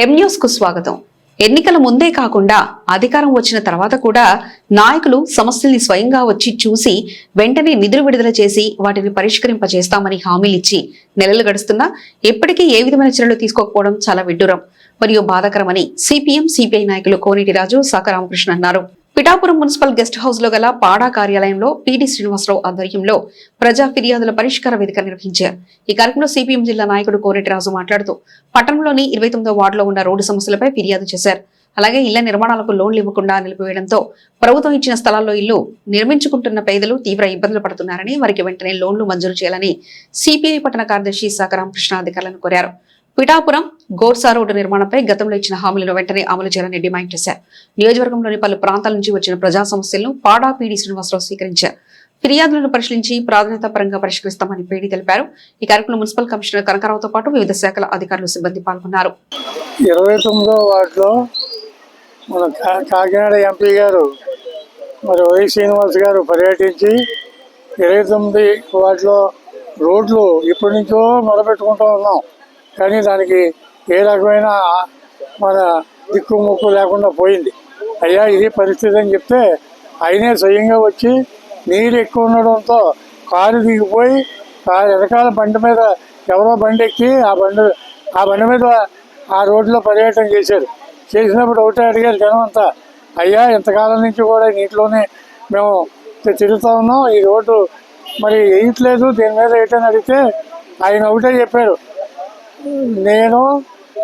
ఎం కు స్వాగతం. ఎన్నికల ముందే కాకుండా అధికారం వచ్చిన తర్వాత కూడా నాయకులు సమస్యల్ని స్వయంగా వచ్చి చూసి వెంటనే నిధులు విడుదల చేసి వాటిని పరిష్కరింపజేస్తామని హామీలిచ్చి నెలలు గడుస్తున్నా ఎప్పటికీ ఏ విధమైన చర్యలు తీసుకోకపోవడం చాలా విడ్డూరం. మరియు బాధాకరమని సిపిఎం సిపిఐ నాయకులు కోనేటి రాజు సాక రామకృష్ణ అన్నారు. పిఠాపురం మున్సిపల్ గెస్ట్ హౌస్లో గల పాడా కార్యాలయంలో పిడి శ్రీనివాసరావు ఆధ్వర్యంలో ప్రజా ఫిర్యాదుల పరిష్కార వేదిక నిర్వహించారు. ఈ కార్యక్రమంలో సిపిఎం జిల్లా నాయకుడు కోనేటి రాజు మాట్లాడుతూ పట్టణంలోని ఇరవై తొమ్మిదో వార్డులో ఉన్న రోడ్డు సమస్యలపై ఫిర్యాదు చేశారు. అలాగే ఇళ్ళ నిర్మాణాలకు లోన్లు ఇవ్వకుండా నిలిపివేయడంతో ప్రభుత్వం ఇచ్చిన స్థలాల్లో ఇల్లు నిర్మించుకుంటున్న పేదలు తీవ్ర ఇబ్బందులు పడుతున్నారని వారికి వెంటనే లోన్లు మంజూరు చేయాలని సిపిఐ పట్టణ కార్యదర్శి సాకరామకృష్ణ అధికారులను కోరారు. పిఠాపురం గోర్సా రోడ్డు నిర్మాణంపై గతంలో ఇచ్చిన హామీలను వెంటనే అమలు చేయాలని డిమాండ్ చేశారు. నియోజకవర్గంలోని పలు ప్రాంతాల నుంచి వచ్చిన ప్రజా సమస్యలను పాడా పీడి శ్రీనివాసరావు స్వీకరించారు. ఫిర్యాదులను పరిశీలించి ప్రాధాన్యత పరంగా పరిష్కరిస్తామని పీడి తెలిపారు. ఈ కార్యక్రమంలో మున్సిపల్ కమిషనర్ కనకరావుతో పాటు వివిధ శాఖల అధికారులు సిబ్బంది పాల్గొన్నారు. ఇరవై తొమ్మిదో వార్డులో మన కాకినాడ ఎంపీ గారు మరి వై శ్రీనివాస్ గారు పర్యటించి ఇరవై తొమ్మిది వాటిలో రోడ్లు ఇప్పటి నుంచో మొదలుపెట్టుకుంటూ ఉన్నాం. కానీ దానికి ఏ రకమైన మన దిక్కు ముక్కు లేకుండా పోయింది. అయ్యా ఇది పరిస్థితి అని చెప్తే ఆయనే స్వయంగా వచ్చి నీరు ఎక్కువ ఉండడంతో కారు దిగిపోయి కారు వెనకాల బండి మీద ఎవరో బండి ఎక్కి ఆ బండి ఆ బండి మీద ఆ రోడ్లో పర్యటన చేశారు. చేసినప్పుడు ఒకటే అడిగారు జనం అంతా అయ్యా ఇంతకాలం నుంచి కూడా నీటిలోనే మేము తిరుగుతూ ఉన్నాం ఈ రోడ్డు మరి వేయట్లేదు దీని మీద ఏంటని అడిగితే ఆయన ఒకటే చెప్పారు నేను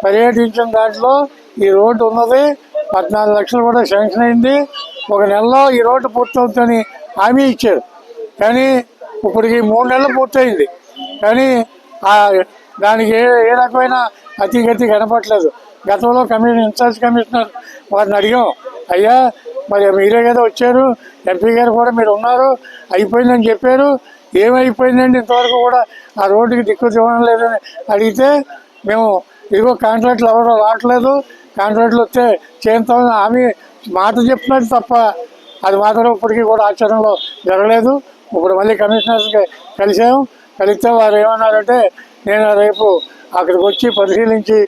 పర్యటించిన దాంట్లో ఈ రోడ్డు ఉన్నది. పద్నాలుగు లక్షలు కూడా శాంక్షన్ అయింది. ఒక నెలలో ఈ రోడ్డు పూర్తవుతుందని హామీ ఇచ్చారు. కానీ ఇప్పటికి మూడు నెలలు పూర్తయింది. కానీ దానికి ఏ ఏ రకమైన అతిగతి కనపట్లేదు గతంలో కమిషన్ ఇన్ఛార్జ్ కమిషనర్ వారిని అడిగాం. అయ్యా మరి మీరే కదా వచ్చారు. ఎంపీ గారు కూడా మీరు ఉన్నారు. అయిపోయిందని చెప్పారు. ఏమైపోయిందండి ఇంతవరకు కూడా ఆ రోడ్డుకి దిక్కు చూడడం లేదని అడిగితే మేము ఇదిగో కాంట్రాక్ట్లు ఎవరో రావట్లేదు కాంట్రాక్ట్లు వస్తే చేస్తామని హామీ మాట చెప్పినట్టు తప్ప అది మాత్రం ఇప్పటికీ కూడా ఆచరణలో జరగలేదు. ఇప్పుడు మళ్ళీ కమిషనర్స్కి కలిసాము కలిస్తే వారు ఏమన్నారంటే నేను రేపు అక్కడికి వచ్చి పరిశీలించి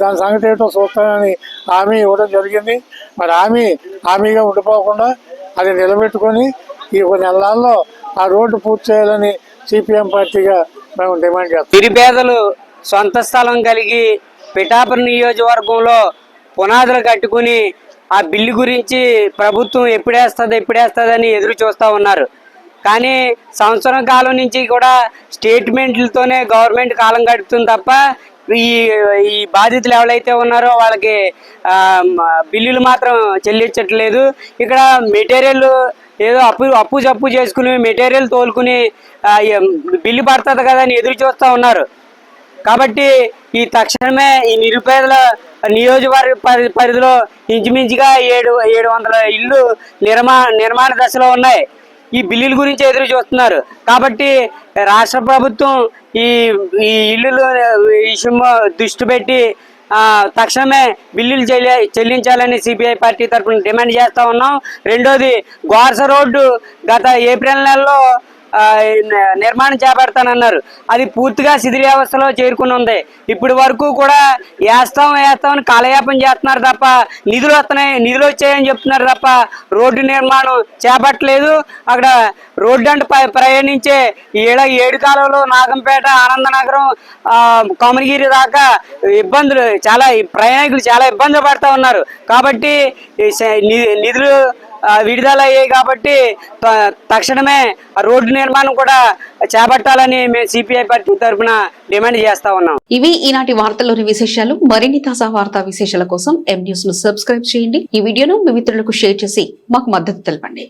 దాని సంగతి ఏంటో చూస్తానని హామీ ఇవ్వడం జరిగింది. మరి హామీ హామీగా ఉండిపోకుండా అది నిలబెట్టుకొని ఈ కొన్ని నెలల్లో ఆ రోడ్డు పూర్తి చేయాలని సిపిఎం పార్టీగా మేము డిమాండ్ చేస్తాం. నిరుపేదలు సొంత స్థలం కలిగి పిఠాపురం నియోజకవర్గంలో పునాదులు కట్టుకుని ఆ బిల్లు గురించి ప్రభుత్వం ఎప్పుడేస్తుంది ఎప్పుడేస్తుందని ఎదురు చూస్తూ ఉన్నారు. కానీ సంవత్సరం కాలం నుంచి కూడా స్టేట్మెంట్లతోనే గవర్నమెంట్ కాలం గడుపుతుంది తప్ప ఈ ఈ బాధితులు ఎవరైతే ఉన్నారో వాళ్ళకి బిల్లులు మాత్రం చెల్లించట్లేదు. ఇక్కడ మెటీరియల్ ఏదో అప్పు అప్పు జప్పు చేసుకుని మెటీరియల్ తోలుకుని బిల్లు పడుతుంది కదా అని ఎదురు చూస్తూ ఉన్నారు. కాబట్టి ఈ తక్షణమే ఈ నిరుపేదల నియోజకవర్గ పరి పరిధిలో ఇంచుమించుగా ఏడు ఏడు వందల ఇల్లు నిర్మా నిర్మాణ దశలో ఉన్నాయి. ఈ బిల్లుల గురించి ఎదురు చూస్తున్నారు. కాబట్టి రాష్ట్ర ప్రభుత్వం ఈ ఈ ఇల్లులు విషయంలో దృష్టి పెట్టి తక్షణమే బిల్లులు చెల్లి చెల్లించాలని సిపిఐ పార్టీ తరఫున డిమాండ్ చేస్తా ఉన్నాం. రెండోది గోర్స రోడ్డు గత ఏప్రిల్ నెలలో నిర్మాణం చేపడతానన్నారు. అది పూర్తిగా శిథిలావస్థలో చేరుకుని ఉంది ఇప్పటి వరకు కూడా వేస్తాం వేస్తామని కాలయాపం చేస్తున్నారు తప్ప నిధులు వస్తున్నాయి నిధులు వచ్చాయని చెప్తున్నారు తప్ప రోడ్డు నిర్మాణం చేపట్టలేదు. అక్కడ రోడ్డు అంటే ప- ప్రయాణించే ఏడ ఏడు కాలంలో నాగంపేట ఆనందనగరం కొమరగిరి దాకా ఇబ్బందులు చాలా ప్రయాణికులు చాలా ఇబ్బందులు పడుతూ ఉన్నారు. కాబట్టి నిధులు విడుదల అయ్యాయి కాబట్టి తక్షణమే రోడ్డు నిర్మాణం కూడా చేపట్టాలని మేము సిపిఐ పార్టీ తరఫున డిమాండ్ చేస్తా ఉన్నాం. ఇవి ఈనాటి వార్తల్లోని విశేషాలు. మరిన్ని తాజా వార్తా విశేషాల కోసం ఎం న్యూస్ను సబ్స్క్రైబ్ చేయండి. ఈ వీడియోను మీ మిత్రులకు షేర్ చేసి మాకు మద్దతు తెలపండి.